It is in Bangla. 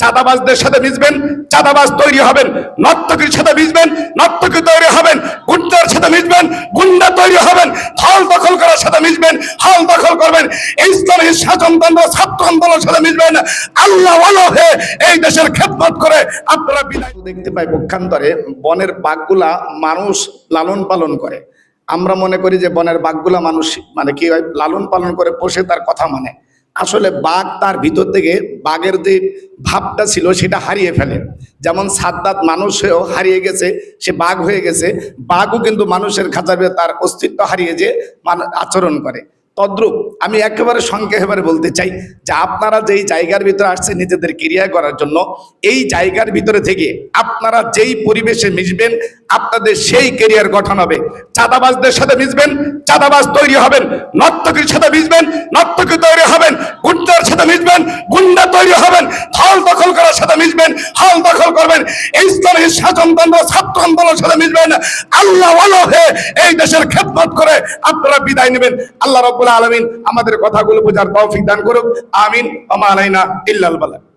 চাঁদাবাজদের সাথে মিশবেন চাঁদাবাজ তৈরি হবেন, নর্তকীর সাথে মিশবেন নর্তকী তৈরি হবেন, গুন্ডার সাথে মিশবেন গুন্ডা তৈরি হবেন, হল দখল করার সাথে মিশবেন হল দখল করবেন, ইসলামী শাসনতন্ত্র ছাত্র আন্দোলনের সাথে মিশবেন আল্লাহ হয়ে এই দেশের খেদমত করে আপনারা বিদায়। দেখতে পাই পক্ষান্তরে বনের বাঘগুলা মানুষ লালন পালন করে। আমরা মনে করি যে বনের বাঘগুলা মানুষ মানে কি হয়, লালন পালন করে পোষে তার কথা মানে। আসলে বাঘ তার ভিতর থেকে বাঘের যে ভাবটা ছিল সেটা হারিয়ে ফেলে। যেমন সাদ্দাত মানুষ হয়েও হারিয়ে গেছে, সে বাঘ হয়ে গেছে। বাঘও কিন্তু মানুষের ভিতরে তার অস্তিত্ব হারিয়ে যে আচরণ করে। তদ্রূপ আমি একেবারে সংক্ষেপে বলতে চাই যে আপনারা যেই জায়গার ভিতরে আসছেন নিজেদের ক্রিয়া করার জন্য, এই জায়গার ভিতরে থেকে আপনারা যেই পরিবেশে মিশবেন, আপনাদের সেই কেরিয়ার গঠন হবে। চাঁদাবাজদের সাথে মিশবেন, চাঁদাবাজ তৈরি হবেন, নর্তকীর সাথে মিশবেন, নর্তকী তৈরি হবেন। সাথে মিশবেন, গুন্ডা তৈরি হবেন, হল দখল করার সাথে মিশবেন, হল দখল করবেন, ইসলামী শাসনতন্ত্র, ছাত্র আন্দোলনের সাথে মিশবেন, আল্লাহ হয়ে এই দেশের খেদমত করে আপনারা বিদায় নেবেন। আল্লাহ রব্বুল আলমিন আমাদের কথাগুলো বোঝার তৌফিক দান করুক। আমিন আমা আলাইনা ইল্লাল বালা।